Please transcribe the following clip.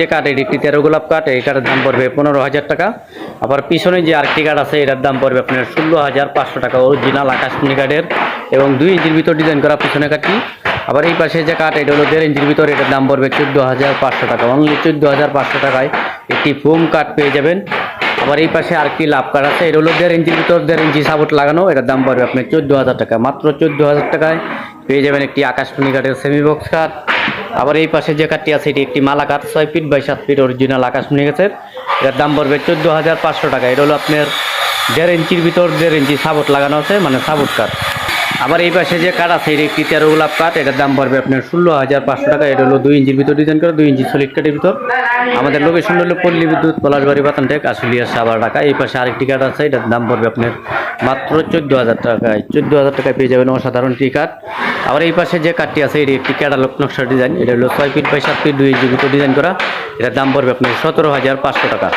যে কাঠ এটি একটি তেরো গোলাপ কাঠ এই কাঠের দাম পড়বে পনেরো হাজার টাকা। আবার পিছনে যে আরেকটি কাঠ আছে, এটার দাম পড়বে আপনার ষোলো হাজার পাঁচশো টাকা অরিজিনাল আকাশমণি কাঠের এবং দুই ইঞ্চির ভিতর ডিজাইন করা পিছনে কাঠটি আবার এই পাশে যে কাঠ এটা হলো দেড় ইঞ্চির ভিতর, এটার দাম পড়বে চোদ্দ হাজার পাঁচশো টাকা। অনলি চোদ্দ হাজার পাঁচশো টাকায় একটি ফোম কাঠ পেয়ে যাবেন। আবার এই পাশে আরেকটি লাভ কাঠ আছে, এটা হলো দেড় ইঞ্চির ভিতর দেড় ইঞ্চি সাপোর্ট লাগানো, এটার দাম পড়বে আপনার চোদ্দ হাজার টাকা। মাত্র চোদ্দ হাজার টাকায় পেয়ে যাবেন একটি আকাশমণি কাঠের সেমি বক্স কাঠ আবার এই পাশে যে কাঠটি আছে, এটি একটি মালা কাঠ, ছয় ফিট বাই সাত ফিট অরিজিনাল আকাশমণি গাছের এটার দাম পড়বে চোদ্দ হাজার পাঁচশো টাকা। এটা হলো আপনার দেড় ইঞ্চির ভিতর দেড় ইঞ্চি সাপোর্ট লাগানো আছে মানে সাপোর্ট কাঠ আবার এই পাশে যে কাঠ আছে, এটি একটি তেরো গোলাপ কাঠ। এটার দাম পড়বে আপনার ষোলো হাজার পাঁচশো টাকা। এটা হলো দুই ইঞ্চির ভিতর ডিজাইন করা, দুই ইঞ্চি সলিড কাঠের ভিতর। আমাদের লোকেশন হলো পল্লী বিদ্যুৎ পলাশবাড়ি বাতান টেক আশুলিয়া সাবার টাকা এই পাশে আরেকটি কাঠ আছে, এটার দাম পড়বে আপনার মাত্র চোদ্দ হাজার টাকায়। চোদ্দ হাজার টাকায় পেয়ে যাবেন অসাধারণ টি কাঠ আবার এই পাশে যে কাঠটি আছে, এটি একটি ক্যাটালগ নকশা ডিজাইন। এটা হলো ছয় ফিট বাই সাত ফিট দুই ইঞ্চি ডিজাইন করা। এটার দাম পড়বে আপনার সতেরো হাজার পাঁচশো টাকা।